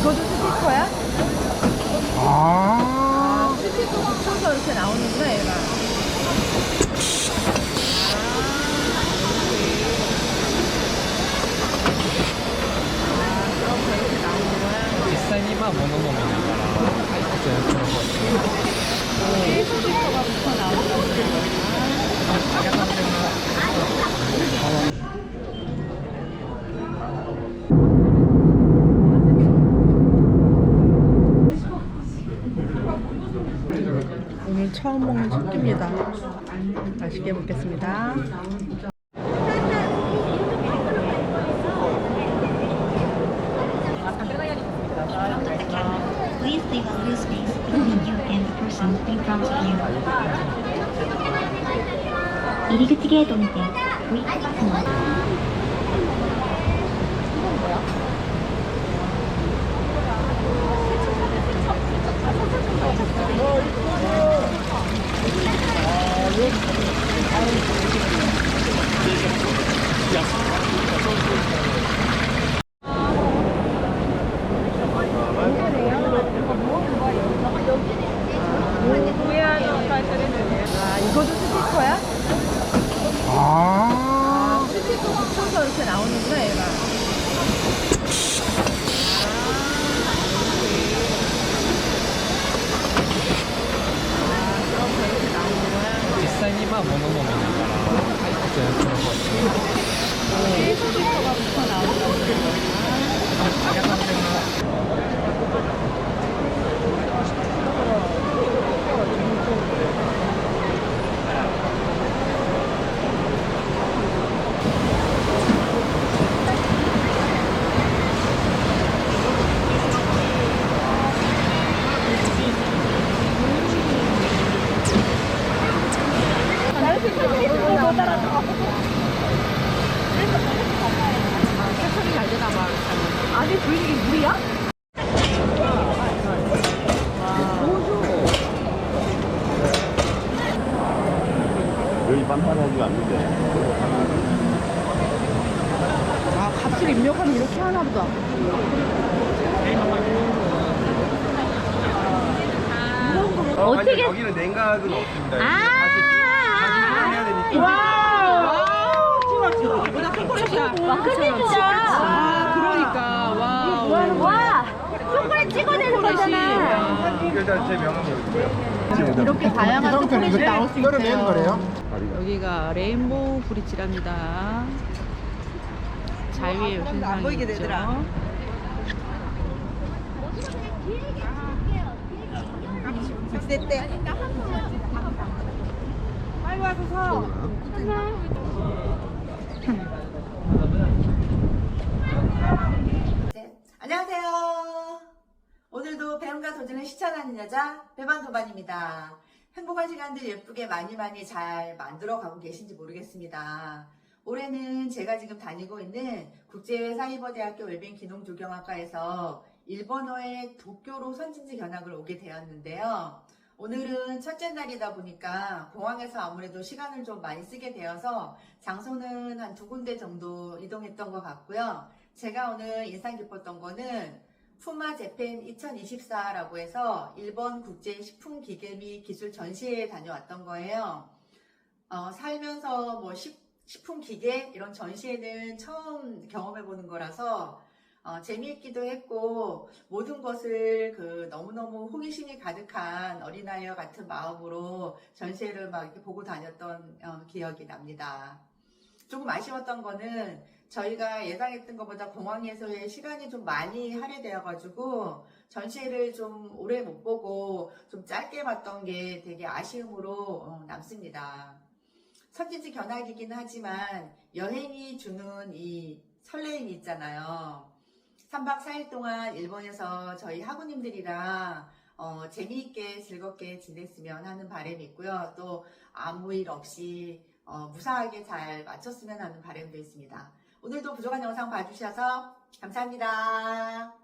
이것도 스티커야? 아, 스티커 붙여서 이렇게 나오는구나, 얘가. 아, 実際にまあ物も見ながら 처음 먹는 숙기입니다. 맛있게 먹겠습니다. And the person in 소리 잘 되나 봐. 아니, 부인이 물이야? 여기 빤빤하지가 않는데. 아, 값을 입력하면 이렇게 하나 보다. 어떻게? 여기는 냉각은 없습니다. 아. 해야 되니까. 와! 초콜릿이야. 아, 그러니까. 와. 와 초콜릿 찍어내는 거잖아. 일단 제 명함이 있고요. 이렇게 다양한 초콜릿이 나올 수 떨어내는. 거래요? 여기가 레인보우 브릿지랍니다. 자유의 요신상이죠. 네, 안녕하세요. 오늘도 배움과 도전을 실천하는 여자 배반도반입니다. 행복한 시간들 예쁘게 많이 많이 잘 만들어 가고 계신지 모르겠습니다. 올해는 제가 지금 다니고 있는 국제사이버대학교 웰빙 기능조경학과에서 일본어의 도쿄로 선진지 견학을 오게 되었는데요. 오늘은 첫째 날이다 보니까 공항에서 아무래도 시간을 좀 많이 쓰게 되어서 장소는 한 두 군데 정도 이동했던 것 같고요. 제가 오늘 인상 깊었던 거는 푸마 재팬 2024라고 해서 일본 국제 식품 기계 및 기술 전시회에 다녀왔던 거예요. 어, 살면서 뭐 식, 식품 기계 이런 전시회는 처음 경험해 보는 거라서 어, 재미있기도 했고 모든 것을 그 너무너무 호기심이 가득한 어린아이와 같은 마음으로 전시회를 막 이렇게 보고 다녔던 어, 기억이 납니다. 조금 아쉬웠던 거는 저희가 예상했던 것보다 공항에서의 시간이 좀 많이 할애되어 가지고 전시회를 좀 오래 못 보고 좀 짧게 봤던 게 되게 아쉬움으로 어, 남습니다. 선진지 견학이긴 하지만 여행이 주는 이 설레임이 있잖아요. 3박 4일 동안 일본에서 저희 학우님들이랑 어, 재미있게 즐겁게 지냈으면 하는 바람이 있고요. 또 아무 일 없이 어, 무사하게 잘 마쳤으면 하는 바람도 있습니다. 오늘도 부족한 영상 봐주셔서 감사합니다.